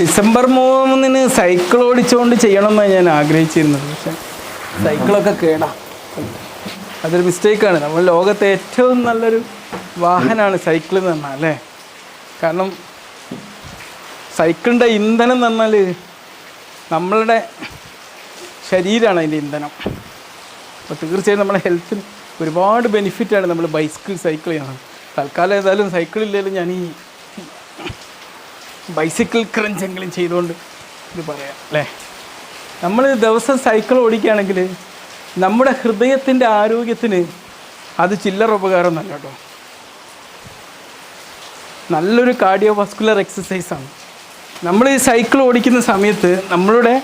December മൂന്നിന് cycle ഓടിച്ചുകൊണ്ട് ചെയ്യണമെന്നാണ് ഞാൻ ആഗ്രഹിച്ചിരുന്നത്. പക്ഷെ സൈക്കിളൊക്കെ കേടാ. അതൊരു മിസ്റ്റേക്കാണ്. നമ്മൾ ലോകത്തെ ഏറ്റവും നല്ലൊരു വാഹനമാണ് സൈക്കിൾ എന്ന് പറഞ്ഞാൽ അല്ലേ? കാരണം സൈക്കിളിന്റെ ഇന്ധനം എന്ന് പറഞ്ഞാൽ നമ്മളുടെ ശരീരമാണ് അതിന്റെ ഇന്ധനം. അപ്പോൾ തീർച്ചയായും നമ്മുടെ ഹെൽത്തിന് ഒരുപാട് ബെനിഫിറ്റാണ് നമ്മൾ ബൈക്കിൾ സൈക്കിൾ ചെയ്യുന്നത്. തൽക്കാലം ഏതായാലും സൈക്കിൾ ഇല്ലെങ്കിലും ഞാൻ ഈ ബൈസിക്കിൾ ക്രഞ്ചെങ്കിലും ചെയ്തുകൊണ്ട് ഇത് പറയാം അല്ലേ? നമ്മൾ ദിവസം സൈക്കിൾ ഓടിക്കുകയാണെങ്കിൽ നമ്മുടെ ഹൃദയത്തിന്റെ ആരോഗ്യത്തിന് അത് ചില്ലറ ഉപകാരം നല്ല കേട്ടോ. നല്ലൊരു കാർഡിയോ വാസ്കുലർ എക്സസൈസാണ് നമ്മൾ ഈ സൈക്കിൾ ഓടിക്കുന്ന സമയത്ത് നമ്മളുടെ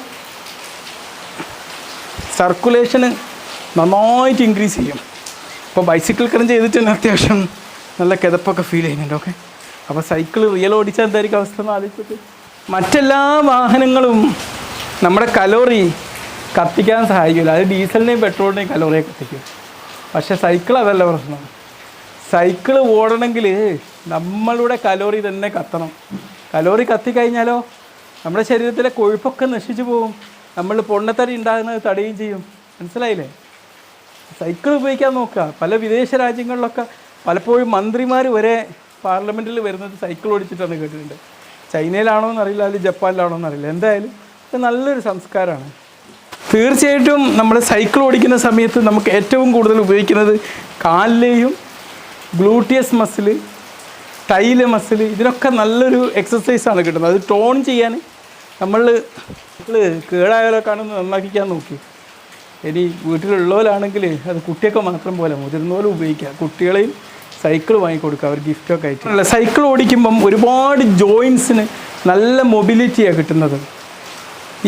സർക്കുലേഷന് നന്നായിട്ട് ഇൻക്രീസ് ചെയ്യും. അപ്പോൾ ബൈസിക്കിൾ ക്രഞ്ച് ചെയ്തിട്ട് തന്നെ അത്യാവശ്യം നല്ല കിതപ്പൊക്കെ ഫീൽ ചെയ്യുന്നുണ്ട് ഓക്കെ അപ്പോൾ സൈക്കിൾ റിയൽ ഓടിച്ചാൽ എന്തായിരിക്കും അവസ്ഥ എന്ന് മറ്റെല്ലാ വാഹനങ്ങളും നമ്മുടെ കലോറി കത്തിക്കാൻ സഹായിക്കില്ല. അത് ഡീസലിനെയും പെട്രോളിനെയും കലോറിയെ കത്തിക്കും. പക്ഷെ സൈക്കിൾ അതല്ല പ്രശ്നം. സൈക്കിൾ ഓടണമെങ്കിൽ നമ്മളുടെ കലോറി തന്നെ കത്തണം. കലോറി കത്തിക്കഴിഞ്ഞാലോ നമ്മുടെ ശരീരത്തിലെ കൊഴുപ്പൊക്കെ നശിച്ചു പോകും. നമ്മൾ പൊണ്ണത്തടി ഉണ്ടാകുന്നത് തടയുകയും ചെയ്യും. മനസ്സിലായില്ലേ? സൈക്കിൾ ഉപയോഗിക്കാൻ നോക്കുക. പല വിദേശ രാജ്യങ്ങളിലൊക്കെ പലപ്പോഴും മന്ത്രിമാർ വരെ പാർലമെന്റിൽ വരുന്നത് സൈക്കിൾ ഓടിച്ചിട്ടാണ് കേട്ടിട്ടുണ്ട്. ചൈനയിലാണോ എന്നറിയില്ല അല്ലെങ്കിൽ ജപ്പാനിലാണോ എന്നറിയില്ല. എന്തായാലും ഇത് നല്ലൊരു സംസ്കാരമാണ്. തീർച്ചയായിട്ടും നമ്മൾ സൈക്കിൾ ഓടിക്കുന്ന സമയത്ത് നമുക്ക് ഏറ്റവും കൂടുതൽ ഉപയോഗിക്കുന്നത് കാലിലെയും ഗ്ലൂട്ടിയസ് മസിൽ ടൈൽ മസിൽ ഇതിനൊക്കെ നല്ലൊരു എക്സസൈസാണ് കിട്ടുന്നത്. അത് ടോൺ ചെയ്യാൻ നമ്മൾ കേടായാലൊക്കെ ആണെന്ന് നന്നാക്കിക്കാൻ നോക്കി. ഇനി വീട്ടിലുള്ളവരാണെങ്കിൽ അത് കുട്ടിയൊക്കെ മാത്രം പോലെ മുതിർന്നവരും ഉപയോഗിക്കുക. കുട്ടികളെയും സൈക്കിൾ വാങ്ങിക്കൊടുക്കുക അവർ ഗിഫ്റ്റൊക്കെ ആയിട്ട്. അല്ല സൈക്കിൾ ഓടിക്കുമ്പം ഒരുപാട് ജോയിൻസിന് നല്ല മൊബിലിറ്റിയാണ് കിട്ടുന്നത്.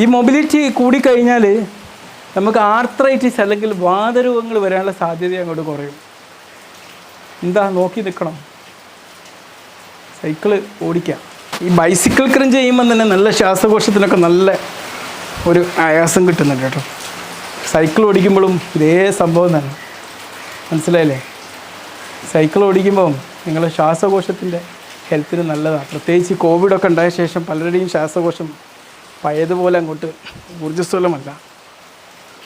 ഈ മൊബിലിറ്റി കൂടിക്കഴിഞ്ഞാൽ നമുക്ക് ആർത്രൈറ്റിസ് അല്ലെങ്കിൽ വാതരോഗങ്ങൾ വരാനുള്ള സാധ്യത അങ്ങോട്ട് കുറയും. എന്താ നോക്കി നിൽക്കണം. സൈക്കിൾ ഓടിക്കാം. ഈ ബൈസിക്കിൾ ക്രിഞ്ച് ചെയ്യുമ്പം തന്നെ നല്ല ശ്വാസകോശത്തിനൊക്കെ നല്ല ഒരു ആയാസം കിട്ടുന്നുണ്ട് കേട്ടോ. സൈക്കിൾ ഓടിക്കുമ്പോഴും ഇതേ സംഭവം തന്നെ. മനസ്സിലായില്ലേ? സൈക്കിൾ ഓടിക്കുമ്പം നിങ്ങളുടെ ശ്വാസകോശത്തിന്റെ ഹെൽത്തിന് നല്ലതാണ് പ്രത്യേകിച്ച് കോവിഡൊക്കെ ഉണ്ടായ ശേഷം പലരുടെയും ശ്വാസകോശം പഴയതുപോലെ അങ്ങോട്ട് ഊർജസ്വലമല്ല.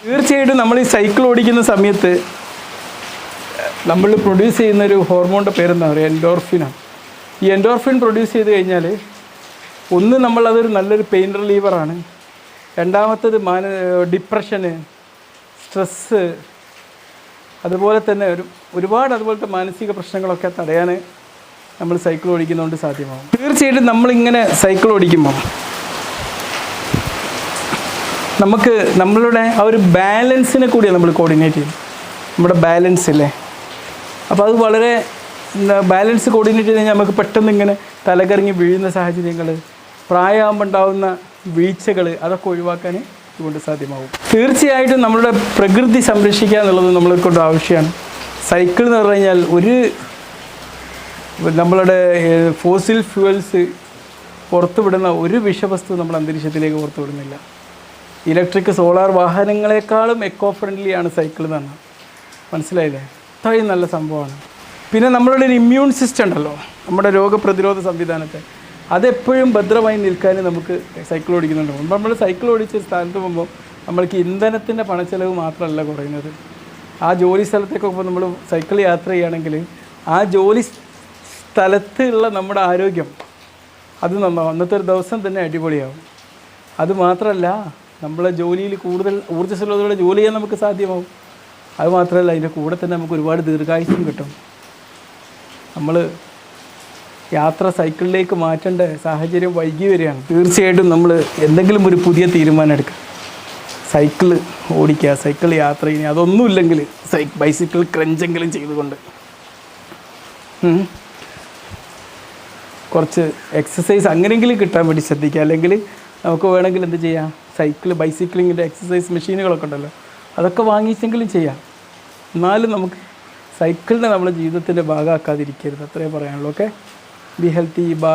തീർച്ചയായിട്ടും നമ്മൾ ഈ സൈക്കിൾ ഓടിക്കുന്ന സമയത്ത് നമ്മൾ പ്രൊഡ്യൂസ് ചെയ്യുന്ന ഒരു ഹോർമോണിന്റെ പേരെന്താ പറയുക? എൻഡോർഫിനാണ് ഈ എൻഡോർഫിൻ പ്രൊഡ്യൂസ് ചെയ്ത് കഴിഞ്ഞാൽ ഒന്ന് നമ്മളതൊരു നല്ലൊരു പെയിൻ റിലീവറാണ് രണ്ടാമത്തത് മാന ഡിപ്രഷന് സ്ട്രെസ്സ് അതുപോലെ തന്നെ ഒരു ഒരുപാട് അതുപോലത്തെ മാനസിക പ്രശ്നങ്ങളൊക്കെ തടയാൻ നമ്മൾ സൈക്കിൾ ഓടിക്കുന്നതുകൊണ്ട് സാധ്യമാകും തീർച്ചയായിട്ടും നമ്മളിങ്ങനെ സൈക്കിൾ ഓടിക്കുമ്പോൾ നമുക്ക് നമ്മളുടെ ആ ഒരു ബാലൻസിനെ കൂടിയാണ് നമ്മൾ കോർഡിനേറ്റ് ചെയ്യുന്നത്. നമ്മുടെ ബാലൻസ് അല്ലേ അപ്പോൾ അത് വളരെ ബാലൻസ് കോർഡിനേറ്റ് ചെയ്ത് കഴിഞ്ഞാൽ നമുക്ക് പെട്ടെന്ന് ഇങ്ങനെ തലകറങ്ങി വീഴുന്ന സാഹചര്യങ്ങൾ പ്രായമാകുമ്പോൾ ഉണ്ടാകുന്ന വീഴ്ചകൾ അതൊക്കെ ഒഴിവാക്കാൻ ഇതുകൊണ്ട് സാധ്യമാവും. തീർച്ചയായിട്ടും നമ്മുടെ പ്രകൃതി സംരക്ഷിക്കുക എന്നുള്ളത് നമ്മളെ കൊണ്ട് ആവശ്യമാണ്. സൈക്കിൾ എന്ന് പറഞ്ഞു കഴിഞ്ഞാൽ ഒരു നമ്മളുടെ ഫോസിൽ ഫ്യൂവൽസ് പുറത്തുവിടുന്ന ഒരു വിഷവസ്തു നമ്മൾ അന്തരീക്ഷത്തിലേക്ക് പുറത്തുവിടുന്നില്ല. ഇലക്ട്രിക് സോളാർ വാഹനങ്ങളെക്കാളും എക്കോ ഫ്രണ്ട്ലി ആണ് സൈക്കിൾ എന്നാണ് മനസ്സിലായില്ലേ? അത്രയും നല്ല സംഭവമാണ്. പിന്നെ നമ്മളുടെ ഒരു ഇമ്മ്യൂൺ സിസ്റ്റം ഉണ്ടല്ലോ. നമ്മുടെ രോഗപ്രതിരോധ സംവിധാനത്തെ. അതെപ്പോഴും ഭദ്രമായി നിൽക്കാൻ നമുക്ക് സൈക്കിൾ ഓടിക്കുന്നുണ്ട്. മുമ്പ് നമ്മൾ സൈക്കിൾ ഓടിച്ച സ്ഥാനത്ത് പോകുമ്പോൾ നമ്മൾക്ക് ഇന്ധനത്തിന്റെ പണച്ചെലവ് മാത്രമല്ല കുറയുന്നത്. ആ ജോലി സ്ഥലത്തേക്കൊക്കെ നമ്മൾ സൈക്കിൾ യാത്ര ചെയ്യുകയാണെങ്കിൽ ആ ജോലി സ്ഥലത്തുള്ള നമ്മുടെ ആരോഗ്യം അത് നന്നാവും. അന്നത്തെ ഒരു ദിവസം തന്നെ അടിപൊളിയാവും. അതുമാത്രമല്ല നമ്മളെ ജോലിയിൽ കൂടുതൽ ഊർജസ്വലതയോടെ ജോലി ചെയ്യാൻ നമുക്ക് സാധ്യമാവും. അതുമാത്രമല്ല അതിന്റെ കൂടെ തന്നെ നമുക്ക് ഒരുപാട് ദീർഘായുസ്യം കിട്ടും. നമ്മൾ യാത്ര സൈക്കിളിലേക്ക് മാറ്റേണ്ട സാഹചര്യം വൈകി വരികയാണ്. തീർച്ചയായിട്ടും നമ്മൾ എന്തെങ്കിലും ഒരു പുതിയ തീരുമാനം എടുക്കുക സൈക്കിൾ ഓടിക്കുക സൈക്കിൾ യാത്ര ചെയ്യുക. അതൊന്നുമില്ലെങ്കിൽ സൈ ബൈസിക്കിൾ ക്രഞ്ചെങ്കിലും ചെയ്തുകൊണ്ട്. കുറച്ച് എക്സസൈസ് അങ്ങനെയെങ്കിലും കിട്ടാൻ വേണ്ടി ശ്രദ്ധിക്കുക. അല്ലെങ്കിൽ നമുക്ക് വേണമെങ്കിൽ എന്ത് ചെയ്യാം? സൈക്കിൾ ബൈസിക്കിളിങ്ങിന്റെ എക്സസൈസ് മെഷീനുകളൊക്കെ ഉണ്ടല്ലോ. അതൊക്കെ വാങ്ങിച്ചെങ്കിലും ചെയ്യാം. എന്നാലും നമുക്ക് സൈക്കിളിനെ നമ്മുടെ ജീവിതത്തിന്റെ ഭാഗമാക്കാതിരിക്കരുത്. അത്രേ പറയാനുള്ളൂ. ഓക്കെ? be healthy bye.